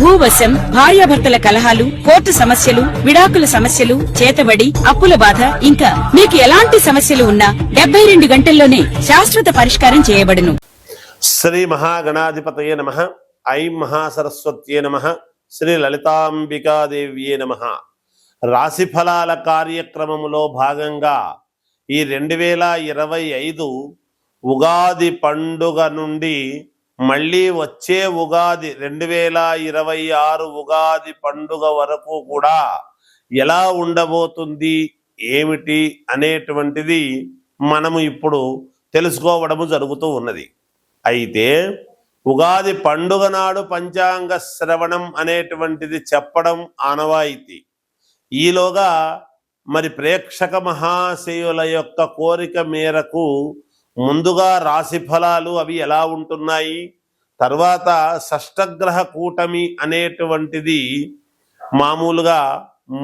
భూవశం భార్యాభర్తల కలహాలు కోర్టు సమస్యలు విడాకుల సమస్యలు చేతబడి అప్పుల బాధ ఇంకా మీకు ఎలాంటి సమస్యలు ఉన్నా డెబ్బై రెండు గంటల్లోనే శాశ్వత పరిష్కారం చేయబడును. శ్రీ మహాగణాధిపతయే నమ. ఐం మహాసరస్వత్యే నమ. శ్రీ లలితాంబికాదేవ్యే నమ. రాశి ఫలాల కార్యక్రమములో భాగంగా ఈ రెండు వేల ఇరవై ఐదు ఉగాది పండుగ నుండి మళ్ళీ వచ్చే ఉగాది రెండు వేల ఇరవై ఆరు ఉగాది పండుగ వరకు కూడా ఎలా ఉండబోతుంది ఏమిటి అనేటువంటిది మనము ఇప్పుడు తెలుసుకోవడము జరుగుతూ ఉన్నది. అయితే ఉగాది పండుగ నాడు పంచాంగ శ్రవణం అనేటువంటిది చెప్పడం ఆనవాయితీ. ఈలోగా మరి ప్రేక్షక మహాశయుల యొక్క కోరిక మేరకు ముందుగా రాశి ఫలాలు అవి ఎలా ఉంటున్నాయి? తర్వాత షష్టగ్రహ కూటమి అనేటువంటిది మామూలుగా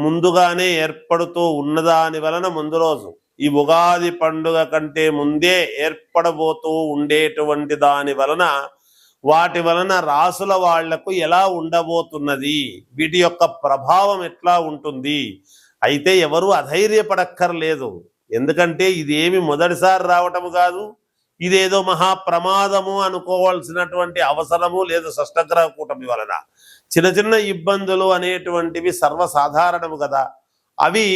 ముందుగానే ఏర్పడుతూ ఉన్నదాని వలన ముందు రోజు ఈ ఉగాది పండుగ కంటే ముందే ఏర్పడబోతూ ఉండేటువంటి దాని వలన వాటి వలన రాసుల వాళ్ళకు ఎలా ఉండబోతున్నది? వీటి యొక్క ప్రభావం ఎట్లా ఉంటుంది? అయితే ఎవరు అధైర్యపడక్కర్లేదు. ఎందుకంటే ఇదేమి మొదటిసారి రావటము కాదు ఇదేదో మహా ప్రమాదము అనుకోవాల్సినటువంటి అవసరము లేదు షష్టగ్రహ కూటమి వలన. చిన్న చిన్న ఇబ్బందులు అనేటువంటివి సర్వసాధారణము కదా. అవి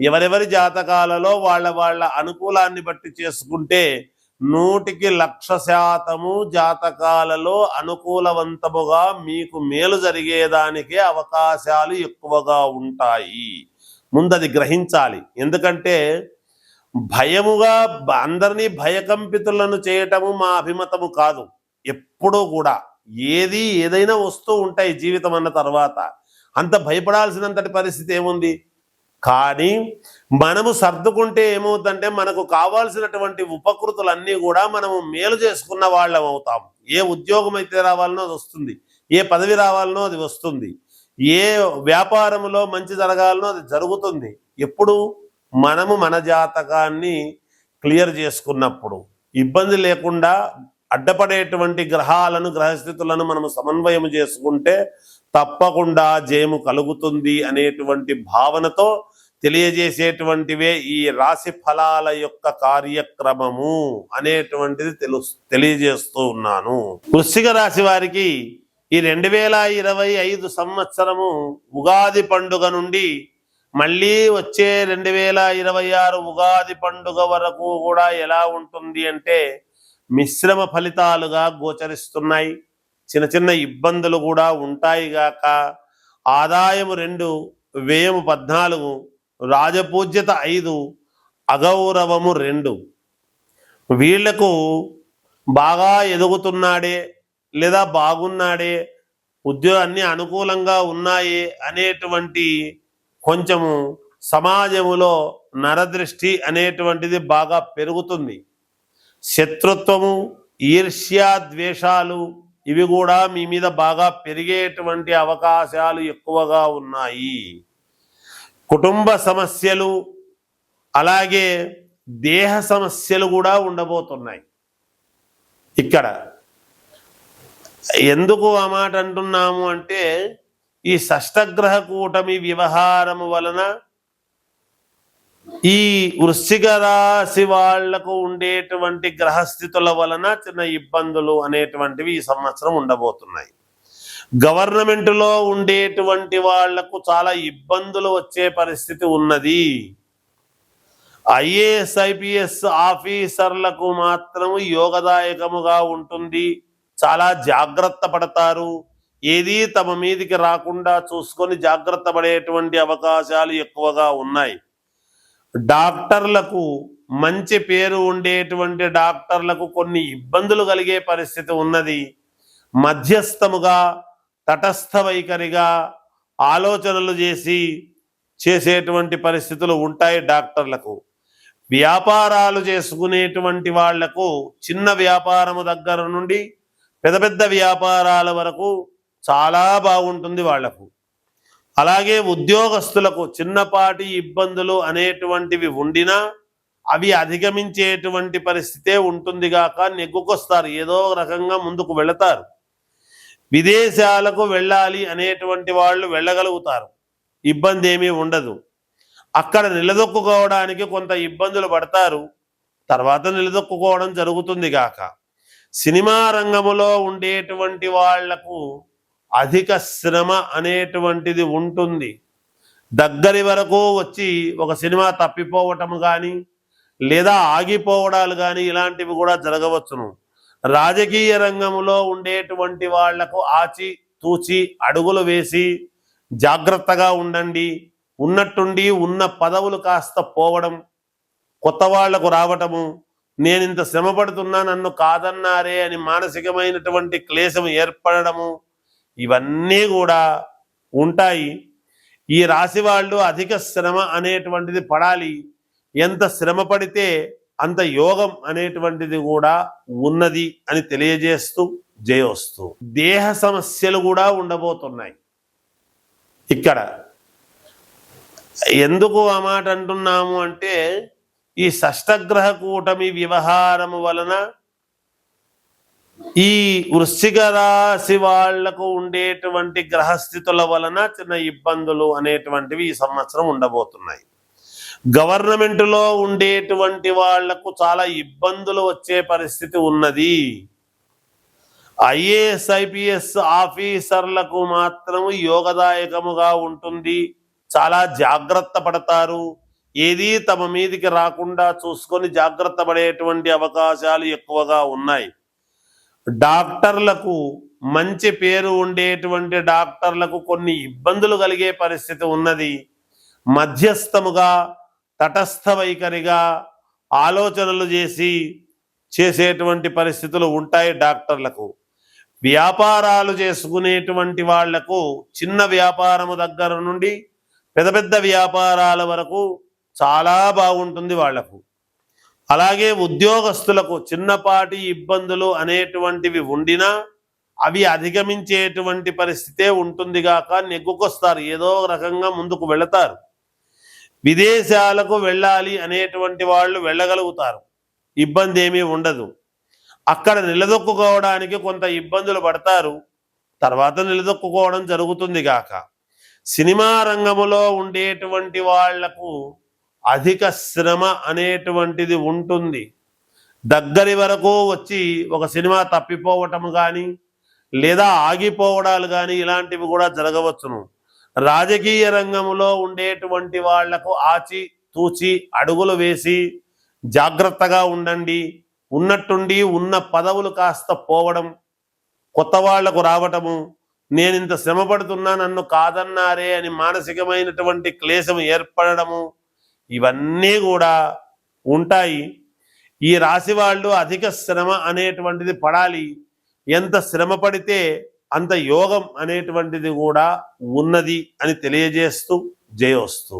ఎవరెవరి జాతకాలలో వాళ్ళ వాళ్ళ అనుకూలాన్ని బట్టి చేసుకుంటే నూటికి లక్ష శాతము జాతకాలలో అనుకూలవంతముగా మీకు మేలు జరిగేదానికే అవకాశాలు ఎక్కువగా ఉంటాయి. ముందది గ్రహించాలి. ఎందుకంటే భయముగా అందరినీ భయకంపితులను చేయటము మా అభిమతము కాదు. ఎప్పుడూ కూడా ఏది ఏదైనా వస్తూ ఉంటాయి జీవితం అన్న తర్వాత. అంత భయపడాల్సినంతటి పరిస్థితి ఏముంది? కానీ మనము సర్దుకుంటే ఏమవుతుందంటే మనకు కావాల్సినటువంటి ఉపకృతులన్నీ కూడా మనము మేలు చేసుకున్న వాళ్ళం అవుతాం. ఏ ఉద్యోగం అయితే రావాలనో అది వస్తుంది. ఏ పదవి రావాలనో అది వస్తుంది. ఏ వ్యాపారంలో మంచి జరగాలనో అది జరుగుతుంది. ఎప్పుడు? మనము మన జాతకాన్ని క్లియర్ చేసుకున్నప్పుడు ఇబ్బంది లేకుండా అడ్డపడేటువంటి గ్రహాలను గ్రహస్థితులను మనము సమన్వయం చేసుకుంటే తప్పకుండా జయము కలుగుతుంది అనేటువంటి భావనతో తెలియజేసేటువంటివే ఈ రాశి ఫలాల యొక్క కార్యక్రమము అనేటువంటిది తెలు తెలియజేస్తూ ఉన్నాను. వృశ్చిక రాశి వారికి ఈ రెండు వేల ఇరవై ఐదు సంవత్సరము ఉగాది పండుగ నుండి మళ్ళీ వచ్చే రెండు వేల ఇరవై ఆరు ఉగాది పండుగ వరకు కూడా ఎలా ఉంటుంది అంటే మిశ్రమ ఫలితాలుగా గోచరిస్తున్నాయి. చిన్న చిన్న ఇబ్బందులు కూడా ఉంటాయి గాక. ఆదాయము రెండు వ్యయము పద్నాలుగు రాజపూజ్యత ఐదు అగౌరవము రెండు. వీళ్ళకు బాగా ఎదుగుతున్నాడే లేదా బాగున్నాడే ఉద్యోగాన్ని అనుకూలంగా ఉన్నాయి అనేటువంటి కొంచెము సమాజములో నరదృష్టి అనేటువంటిది బాగా పెరుగుతుంది. శత్రుత్వము ఈర్ష్య ద్వేషాలు ఇవి కూడా మీ మీద బాగా పెరిగేటువంటి అవకాశాలు ఎక్కువగా ఉన్నాయి. కుటుంబ సమస్యలు అలాగే దేహ సమస్యలు కూడా ఉండబోతున్నాయి. ఇక్కడ ఎందుకు ఆ మాట అంటున్నాము అంటే ఈ షష్టగ్రహ కూటమి వ్యవహారము వలన ఈ వృశ్చిక రాశి వాళ్ళకు ఉండేటువంటి గ్రహస్థితుల వలన చిన్న ఇబ్బందులు అనేటువంటివి ఈ సంవత్సరం ఉండబోతున్నాయి. గవర్నమెంట్లో ఉండేటువంటి వాళ్ళకు చాలా ఇబ్బందులు వచ్చే పరిస్థితి ఉన్నది. ఐఏఎస్ ఐపీఎస్ ఆఫీసర్లకు మాత్రము యోగదాయకముగా ఉంటుంది. చాలా జాగ్రత్త పడతారు. ఏది తమ మీదికి రాకుండా చూసుకొని జాగ్రత్త పడేటువంటి అవకాశాలు ఎక్కువగా ఉన్నాయి. డాక్టర్లకు మంచి పేరు ఉండేటువంటి డాక్టర్లకు కొన్ని ఇబ్బందులు కలిగే పరిస్థితి ఉన్నది. మధ్యస్థముగా తటస్థ వైఖరిగా ఆలోచనలు చేసి చేసేటువంటి పరిస్థితులు ఉంటాయి డాక్టర్లకు. వ్యాపారాలు చేసుకునేటువంటి వాళ్ళకు చిన్న వ్యాపారము దగ్గర నుండి పెద్ద పెద్ద వ్యాపారాల వరకు చాలా బాగుంటుంది వాళ్ళకు. అలాగే ఉద్యోగస్తులకు చిన్నపాటి ఇబ్బందులు అనేటువంటివి ఉండినా అవి అధిగమించేటువంటి పరిస్థితే ఉంటుంది గాక నెగ్గుకొస్తారు. ఏదో రకంగా ముందుకు వెళతారు. విదేశాలకు వెళ్ళాలి అనేటువంటి వాళ్ళు వెళ్ళగలుగుతారు. ఇబ్బంది ఏమీ ఉండదు. అక్కడ నిలదొక్కుకోవడానికి కొంత ఇబ్బందులు పడతారు. తర్వాత నిలదొక్కుకోవడం జరుగుతుంది గాక. సినిమా రంగములో ఉండేటువంటి వాళ్ళకు అధిక శ్రమ అనేటువంటిది ఉంటుంది. దగ్గరి వరకు వచ్చి ఒక సినిమా తప్పిపోవటం కానీ లేదా ఆగిపోవడాలు కానీ ఇలాంటివి కూడా జరగవచ్చును. రాజకీయ రంగంలో ఉండేటువంటి వాళ్ళకు ఆచి తూచి అడుగులు వేసి జాగ్రత్తగా ఉండండి. ఉన్నట్టుండి ఉన్న పదవులు కాస్త పోవడం కొత్త వాళ్ళకు రావటము నేను ఇంత శ్రమ పడుతున్నా నన్ను కాదన్నారే అని మానసికమైనటువంటి క్లేశం ఏర్పడము ఇవన్నీ కూడా ఉంటాయి. ఈ రాశి వాళ్ళు అధిక శ్రమ అనేటువంటిది పడాలి. ఎంత శ్రమ పడితే అంత యోగం అనేటువంటిది కూడా ఉన్నది అని తెలియజేస్తూ జయోస్తూ. దేహ సమస్యలు కూడా ఉండబోతున్నాయి. ఇక్కడ ఎందుకు ఆ మాట అంటున్నాము అంటే ఈ షష్టగ్రహ కూటమి వ్యవహారము వలన ఈ వృశ్చిక రాశి వాళ్ళకు ఉండేటువంటి గ్రహస్థితుల వలన చిన్న ఇబ్బందులు అనేటువంటివి ఈ సంవత్సరం ఉండబోతున్నాయి. గవర్నమెంట్లో ఉండేటువంటి వాళ్ళకు చాలా ఇబ్బందులు వచ్చే పరిస్థితి ఉన్నది. ఐఏఎస్ ఐపీఎస్ ఆఫీసర్లకు మాత్రము యోగదాయకముగా ఉంటుంది. చాలా జాగ్రత్త పడతారు. ఏది తమ మీదికి రాకుండా చూసుకొని జాగ్రత్త పడేటువంటి అవకాశాలు ఎక్కువగా ఉన్నాయి. డాక్టర్లకు మంచి పేరు ఉండేటువంటి డాక్టర్లకు కొన్ని ఇబ్బందులు కలిగే పరిస్థితి ఉన్నది. మధ్యస్థముగా తటస్థ వైఖరిగా ఆలోచనలు చేసి చేసేటువంటి పరిస్థితులు ఉంటాయి డాక్టర్లకు. వ్యాపారాలు చేసుకునేటువంటి వాళ్ళకు చిన్న వ్యాపారము దగ్గర నుండి పెద్ద పెద్ద వ్యాపారాల వరకు చాలా బాగుంటుంది వాళ్ళకు. అలాగే ఉద్యోగస్తులకు చిన్నపాటి ఇబ్బందులు అనేటువంటివి ఉండినా అవి అధిగమించేటువంటి పరిస్థితే ఉంటుంది గాక నెగ్గుకొస్తారు. ఏదో రకంగా ముందుకు వెళతారు. విదేశాలకు వెళ్ళాలి అనేటువంటి వాళ్ళు వెళ్ళగలుగుతారు. ఇబ్బంది ఏమీ ఉండదు. అక్కడ నిలదొక్కుకోవడానికి కొంత ఇబ్బందులు పడతారు. తర్వాత నిలదొక్కుకోవడం జరుగుతుంది గాక. సినిమా రంగములో ఉండేటువంటి వాళ్ళకు అధిక శ్రమ అనేటువంటిది ఉంటుంది. దగ్గరి వరకు వచ్చి ఒక సినిమా తప్పిపోవటం కానీ లేదా ఆగిపోవడాలు కానీ ఇలాంటివి కూడా జరగవచ్చును. రాజకీయ రంగంలో ఉండేటువంటి వాళ్ళకు ఆచి తూచి అడుగులు వేసి జాగ్రత్తగా ఉండండి. ఉన్నట్టుండి ఉన్న పదవులు కాస్త పోవడం కొత్త వాళ్ళకు రావటము నేను ఇంత శ్రమ పడుతున్నా నన్ను కాదన్నారే అని మానసికమైనటువంటి క్లేశం ఏర్పడము ఇవన్నీ కూడా ఉంటాయి. ఈ రాశి వాళ్ళు అధిక శ్రమ అనేటువంటిది పడాలి. ఎంత శ్రమ పడితే అంత యోగం అనేటువంటిది కూడా ఉన్నది అని తెలియజేస్తూ జయోస్తూ.